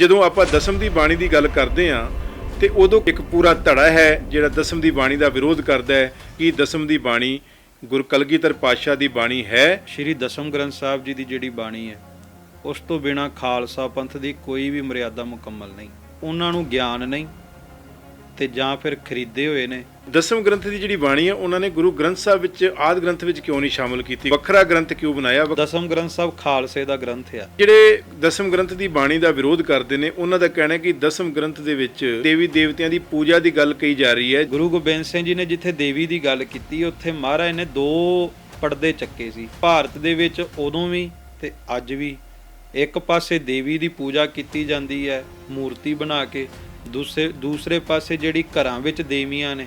ਜਦੋਂ ਆਪਾਂ ਦਸਮ ਦੀ ਬਾਣੀ ਦੀ ਗੱਲ ਕਰਦੇ ਹਾਂ, ਤੇ ਉਦੋਂ ਇੱਕ ਪੂਰਾ ਧੜਾ ਹੈ ਜਿਹੜਾ ਦਸਮ ਦੀ ਬਾਣੀ ਦਾ ਵਿਰੋਧ ਕਰਦਾ ਹੈ ਕਿ ਦਸਮ ਦੀ ਬਾਣੀ ਗੁਰੂ ਕਲਗੀਧਰ ਪਾਤਸ਼ਾਹ ਦੀ ਬਾਣੀ ਹੈ। ਸ਼੍ਰੀ ਦਸਮ ਗ੍ਰੰਥ ਸਾਹਿਬ ਜੀ ਦੀ ਜਿਹੜੀ ਬਾਣੀ ਹੈ, ਉਸ ਤੋਂ ਬਿਨਾ ਖਾਲਸਾ ਪੰਥ ਦੀ ਕੋਈ ਵੀ ਮਰਿਆਦਾ ਮੁਕੰਮਲ ਨਹੀਂ। ਉਹਨਾਂ ਨੂੰ ਗਿਆਨ ਨਹੀਂ ਤੇ ਜਾਂ ਫਿਰ ਖਰੀਦੇ ਹੋਏ ਨੇ। ਦਸਮ ਗ੍ਰੰਥ ਦੀ ਜਿਹੜੀ ਬਾਣੀ ਹੈ ਉਹਨਾਂ ਨੇ ਗੁਰੂ ਗ੍ਰੰਥ ਸਾਹਿਬ ਵਿੱਚ ਆਦ ਗ੍ਰੰਥ ਵਿੱਚ ਕਿਉਂ ਨਹੀਂ ਸ਼ਾਮਲ ਕੀਤੀ? ਵੱਖਰਾ ਗ੍ਰੰਥ ਕਿਉਂ ਬਣਾਇਆ? ਦਸਮ ਗ੍ਰੰਥ ਸਾਹਿਬ ਖਾਲਸੇ ਦਾ ਗ੍ਰੰਥ ਆ। ਜਿਹੜੇ ਦਸਮ ਗ੍ਰੰਥ ਦੀ ਬਾਣੀ ਦਾ ਵਿਰੋਧ ਕਰਦੇ ਨੇ ਉਹਨਾਂ ਦਾ ਕਹਿਣਾ ਹੈ ਕਿ ਦਸਮ ਗ੍ਰੰਥ ਦੇ ਵਿੱਚ ਦੇਵੀ ਦੇਵਤਿਆਂ ਦੀ ਪੂਜਾ ਦੀ ਗੱਲ ਕਹੀ ਜਾ ਰਹੀ ਹੈ। ਗੁਰੂ ਗੋਬਿੰਦ ਸਿੰਘ ਜੀ ਨੇ ਜਿੱਥੇ ਦੇਵੀ ਦੀ ਗੱਲ ਕੀਤੀ ਉੱਥੇ ਮਹਾਰਾਜ ਨੇ ਦੋ ਪਰਦੇ ਚੱਕੇ ਸੀ। ਭਾਰਤ ਦੇ ਵਿੱਚ ਉਦੋਂ ਵੀ ਤੇ ਅੱਜ ਵੀ। ਇੱਕ ਪਾਸੇ ਦੇਵੀ ਦੀ ਪੂਜਾ ਕੀਤੀ ਜਾਂਦੀ ਹੈ ਮੂਰਤੀ ਬਣਾ ਕੇ ਦੂਸਰੇ ਦੂਸਰੇ ਪਾਸੇ ਜਿਹੜੀ ਘਰਾਂ ਵਿੱਚ ਦੇਵੀਆਂ ਨੇ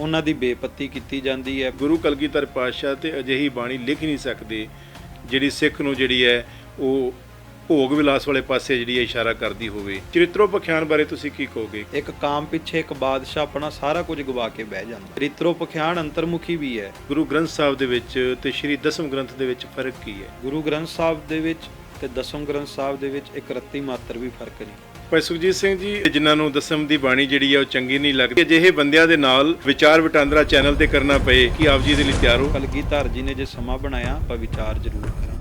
ਉਹਨਾਂ ਦੀ ਬੇਪੱਤੀ ਕੀਤੀ ਜਾਂਦੀ ਹੈ। ਗੁਰੂ ਕਲਗੀਧਰ ਪਾਤਸ਼ਾਹ ਤੇ ਅਜਿਹੀ ਬਾਣੀ ਲਿਖ ਨਹੀਂ ਸਕਦੇ ਜਿਹੜੀ ਸਿੱਖ ਨੂੰ ਜਿਹੜੀ ਹੈ ਉਹ ਭੋਗ ਵਿਲਾਸ ਵਾਲੇ ਪਾਸੇ ਜਿਹੜੀ ਹੈ ਇਸ਼ਾਰਾ ਕਰਦੀ ਹੋਵੇ। ਚਰਿੱਤਰੋ ਪਖਿਆਨ ਬਾਰੇ ਤੁਸੀਂ ਕੀ ਕਹੋਗੇ? ਇੱਕ ਕਾਮ ਪਿੱਛੇ ਇੱਕ ਬਾਦਸ਼ਾਹ ਆਪਣਾ ਸਾਰਾ ਕੁਝ ਗਵਾ ਕੇ ਬਹਿ ਜਾਂਦਾ। ਰਿਤਰੋ ਪਖਿਆਨ ਅੰਤਰਮੁਖੀ ਵੀ ਹੈ। ਗੁਰੂ ਗ੍ਰੰਥ ਸਾਹਿਬ ਦੇ ਵਿੱਚ ਤੇ ਸ੍ਰੀ ਦਸਮ ਗ੍ਰੰਥ ਦੇ ਵਿੱਚ ਫ਼ਰਕ ਕੀ ਹੈ? ਗੁਰੂ ਗ੍ਰੰਥ ਸਾਹਿਬ ਦੇ ਵਿੱਚ ਤੇ ਦਸਮ ਗ੍ਰੰਥ ਸਾਹਿਬ ਦੇ ਵਿੱਚ ਇੱਕ ਰੱਤੀ ਮਾਤਰ ਵੀ ਫ਼ਰਕ ਨਹੀਂ। ਭਾਈ ਸੁਖਜੀਤ ਸਿੰਘ ਜੀ ਜਿਨ੍ਹਾਂ ਨੂੰ ਦਸਮ ਦੀ ਬਾਣੀ ਜਿਹੜੀ ਹੈ ਉਹ ਚੰਗੀ ਨਹੀਂ ਲੱਗਦੀ। ਅਜਿਹੇ ਬੰਦਿਆਂ ਦੇ ਨਾਲ ਵਿਚਾਰ ਵਟਾਂਦਰਾ ਚੈਨਲ ਤੇ ਕਰਨਾ ਪਏ ਕਿ ਆਪ ਜੀ ਦੇ ਲਈ ਤਿਆਰ ਹੋ? ਕਲਗੀਧਰ ਜੀ ਨੇ ਜੇ ਸਮਾਂ ਬਣਾਇਆ ਆਪਾਂ ਵਿਚਾਰ ਜ਼ਰੂਰ ਕਰਾਂਗੇ।